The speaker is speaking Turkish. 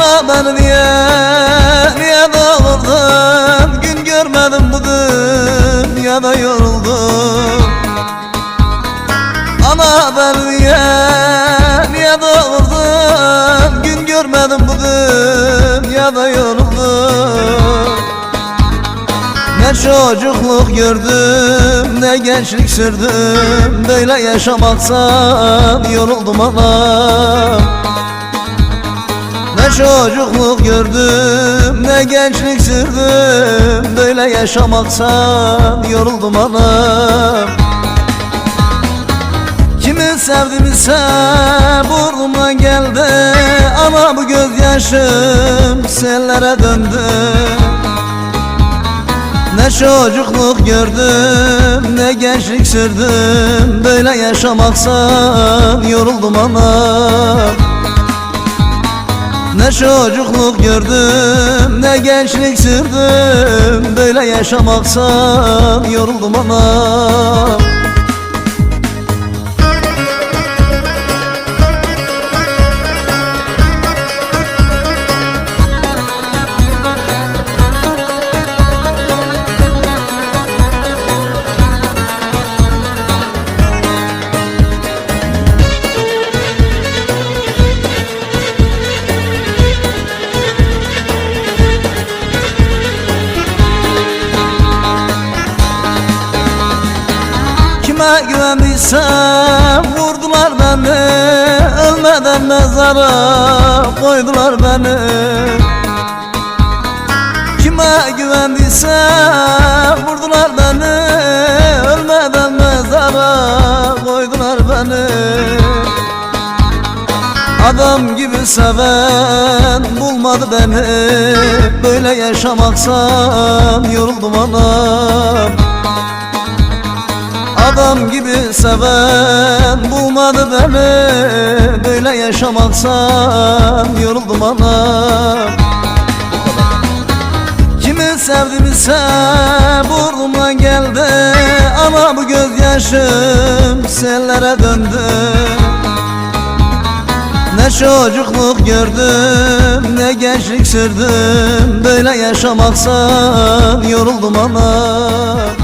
Ana ben niye, niye doğurdun Gün görmedim bu dünyada yoruldum Ana ben niye, niye doğurdun Gün görmedim bu dünyada yoruldum Ne çocukluk gördüm ne gençlik sürdüm. Böyle yaşamaktan yoruldum anam Ne çocukluk gördüm ne gençlik sürdüm Böyle yaşamaktan yoruldum anam. Kimi sevdimse burnuma geldi Ama bu gözyaşım sellere döndü. Ne çocukluk gördüm ne gençlik sürdüm Böyle yaşamaksan yoruldum anam Ne çocukluk gördüm ne gençlik sürdüm. Böyle yaşamaksan yoruldum anam Kime güvendiysem vurdular beni Ölmeden mezara koydular beni. Kime güvendiysem vurdular beni Ölmeden mezara koydular beni. Adam gibi seven bulmadı beni Böyle yaşamaksan yoruldum anam Adam gibi seven bulmadı beni Böyle yaşamaksan yoruldum anam. Kimi sevdimse burnuma geldi Ama bu gözyaşım sellere döndü. Ne çocukluk gördüm ne gençlik sürdüm Böyle yaşamaksan yoruldum anam